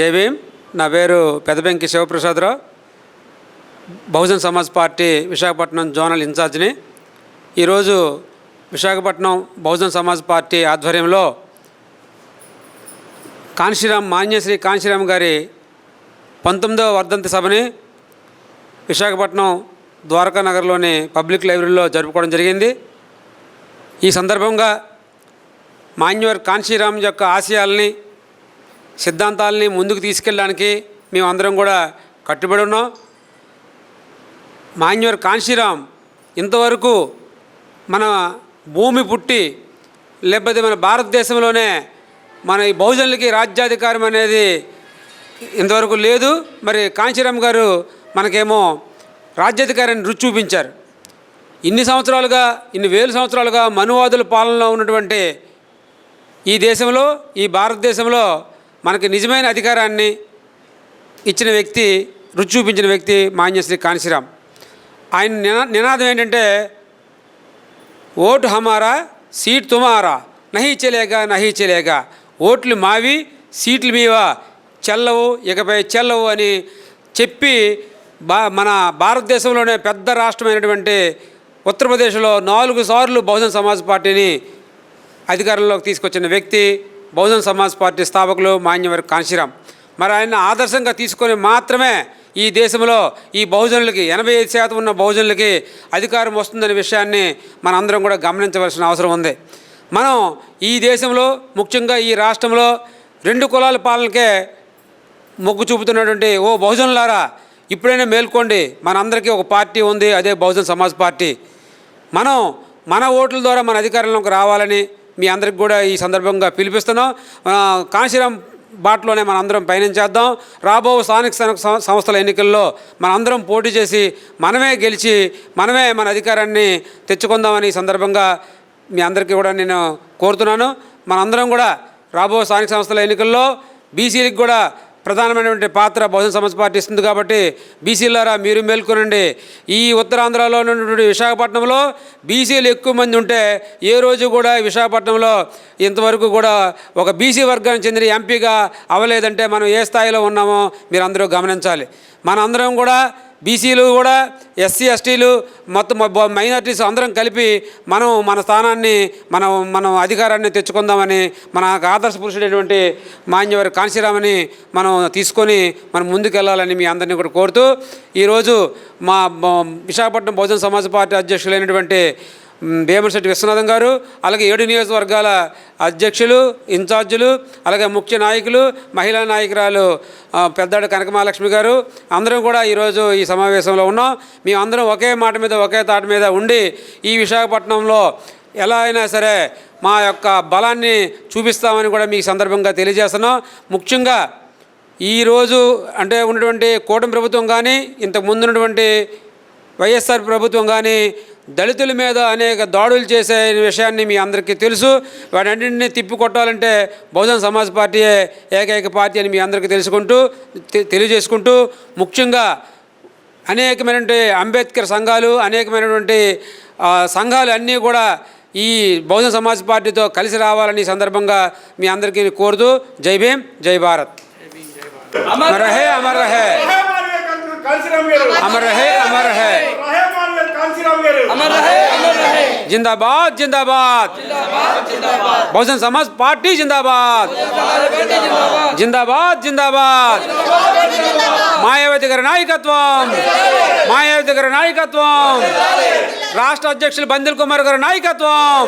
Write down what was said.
జై భీమ్. నా పేరు పెదబెంకి శివప్రసాదరావు. బహుజన్ సమాజ్ పార్టీ విశాఖపట్నం జోనల్ ఇన్ఛార్జిని. ఈరోజు విశాఖపట్నం బహుజన్ సమాజ్ పార్టీ ఆధ్వర్యంలో కాంశీరామ్ మాన్యశ్రీ కాంశీరామ్ గారి పంతొమ్మిదవ వర్ధంతి సభని విశాఖపట్నం ద్వారకా నగర్లోని పబ్లిక్ లైబ్రరీలో జరుపుకోవడం జరిగింది. ఈ సందర్భంగా మాన్యువర్ కాంశీరామ్ యొక్క ఆశయాల్ని సిద్ధాంతాలని ముందుకు తీసుకెళ్ళడానికి మేమందరం కూడా కట్టుబడి ఉన్నాం. మాన్యువర్ కాంశీరామ్ ఇంతవరకు మన భూమి పుట్టి లేకపోతే మన భారతదేశంలోనే మన ఈ బహుజనులకి రాజ్యాధికారం అనేది ఇంతవరకు లేదు. మరి కాంశీరామ్ గారు మనకేమో రాజ్యాధికారాన్ని రుచి చూపించారు. ఇన్ని సంవత్సరాలుగా ఇన్ని వేల సంవత్సరాలుగా మనువాదుల పాలనలో ఉన్నటువంటి ఈ దేశంలో ఈ భారతదేశంలో మనకి నిజమైన అధికారాన్ని ఇచ్చిన వ్యక్తి రుచి చూపించిన వ్యక్తి మాన్యశ్రీ కాంశీరామ్ ఆయన నినా నినాదం ఏంటంటే ఓటు హమారా సీట్ తుమారా నహి చెలేగా చెలేగా. ఓట్లు మావి సీట్లు మీవా చెల్లవు ఇకపై చెల్లవు అని చెప్పి బా మన భారతదేశంలోనే పెద్ద రాష్ట్రమైనటువంటి ఉత్తరప్రదేశ్లో నాలుగు సార్లు బహుజన్ సమాజ్ పార్టీని అధికారంలోకి తీసుకొచ్చిన వ్యక్తి బహుజన్ సమాజ్ పార్టీ స్థాపకులు మాన్యవర్ కాంశీరామ్. మరి ఆయన ఆదర్శంగా తీసుకొని మాత్రమే ఈ దేశంలో ఈ బహుజనులకి ఎనభై ఐదు శాతం ఉన్న బహుజనులకి అధికారం వస్తుందనే విషయాన్ని మనందరం కూడా గమనించవలసిన అవసరం ఉంది. మనం ఈ దేశంలో ముఖ్యంగా ఈ రాష్ట్రంలో రెండు కులాల పాలనకే మొగ్గు చూపుతున్నటువంటి ఓ బహుజనులారా ఇప్పుడైనా మేల్కోండి. మనందరికీ ఒక పార్టీ ఉంది అదే బహుజన్ సమాజ్ పార్టీ. మనం మన ఓట్ల ద్వారా మన అధికారంలోకి రావాలని మీ అందరికి కూడా ఈ సందర్భంగా పిలిపిస్తున్నాం. కాశీరాం బాటలోనే మన అందరం పయనించేద్దాం రాబో స్థానిక సంస్థల ఎన్నికల్లో మన అందరం పోటీ చేసి మనమే గెలిచి మనమే మన అధికారాన్ని తెచ్చుకుందామని ఈ సందర్భంగా మీ అందరికీ కూడా నేను కోరుతున్నాను. మనందరం కూడా రాబో స్థానిక సంస్థల ఎన్నికల్లో బీసీలకు కూడా ప్రధానమైనటువంటి పాత్ర బహుజన సమాజ్ పార్టీ ఇస్తుంది కాబట్టి బీసీలారా మీరు మేల్కొనండి. ఈ ఉత్తరాంధ్రలో ఉన్నటువంటి విశాఖపట్నంలో బీసీలు ఎక్కువ మంది ఉంటే ఏ రోజు కూడా విశాఖపట్నంలో ఇంతవరకు కూడా ఒక బీసీ వర్గానికి చెందిన ఎంపీగా అవ్వలేదంటే మనం ఏ స్థాయిలో ఉన్నామో మీరు అందరూ గమనించాలి. మనందరం కూడా బీసీలు కూడా ఎస్సీ ఎస్టీలు మొత్తం మైనార్టీస్ అందరం కలిపి మనం మన స్థానాన్ని మనం మనం అధికారాన్ని తెచ్చుకుందామని మన ఆదర్శ పురుషుడైనటువంటి మాన్యవారి కాంశీరామని మనం తీసుకొని మనం ముందుకెళ్ళాలని మీ అందరినీ కూడా కోరుతూ ఈరోజు మా విశాఖపట్నం బహుజన సమాజ్ పార్టీ అధ్యక్షులైనటువంటి భీమశెట్టి విశ్వనాథం గారు అలాగే ఏడు నియోజకవర్గాల అధ్యక్షులు ఇన్ఛార్జీలు అలాగే ముఖ్య నాయకులు మహిళా నాయకురాలు పెద్దాడు కనకమహాలక్ష్మి గారు. అందరం కూడా ఈరోజు ఈ సమావేశంలో ఉన్నాం. మేము అందరం ఒకే మాట మీద ఒకే తాట మీద ఉండి ఈ విశాఖపట్నంలో ఎలా అయినా సరే మా యొక్క బలాన్ని చూపిస్తామని కూడా మీకు సందర్భంగా తెలియజేస్తున్నాం. ముఖ్యంగా ఈరోజు అంటే ఉన్నటువంటి కూటమి ప్రభుత్వం కానీ ఇంతకు ముందు ఉన్నటువంటి వైఎస్ఆర్ ప్రభుత్వం కానీ దళితుల మీద అనేక దాడులు చేసే విషయాన్ని మీ అందరికీ తెలుసు. వాటన్నింటినీ తిప్పికొట్టాలంటే బహుజన్ సమాజ్ పార్టీయే ఏకైక పార్టీ అని మీ అందరికీ తెలుసుకుంటూ తెలియజేసుకుంటూ ముఖ్యంగా అనేకమైనటువంటి అంబేద్కర్ సంఘాలు అనేకమైనటువంటి సంఘాలు అన్నీ కూడా ఈ బహుజన సమాజ్ పార్టీతో కలిసి రావాలని సందర్భంగా మీ అందరికీ కోరుతూ జై భీమ్ జై భారత్. అమర్ రహే అమర్ రహే. అమర్ రహే కాంశీరామ్ గారు जिंदाबाद जिंदाबाद बहुजन समाज पार्टी जिंदाबाद जिंदाबाद जिंदाबाद మాయావతి గారి నాయకత్వం మాయావతి గారి నాయకత్వం రాష్ట్ర అధ్యక్షులు బందిల్ కుమార్ గారి నాయకత్వం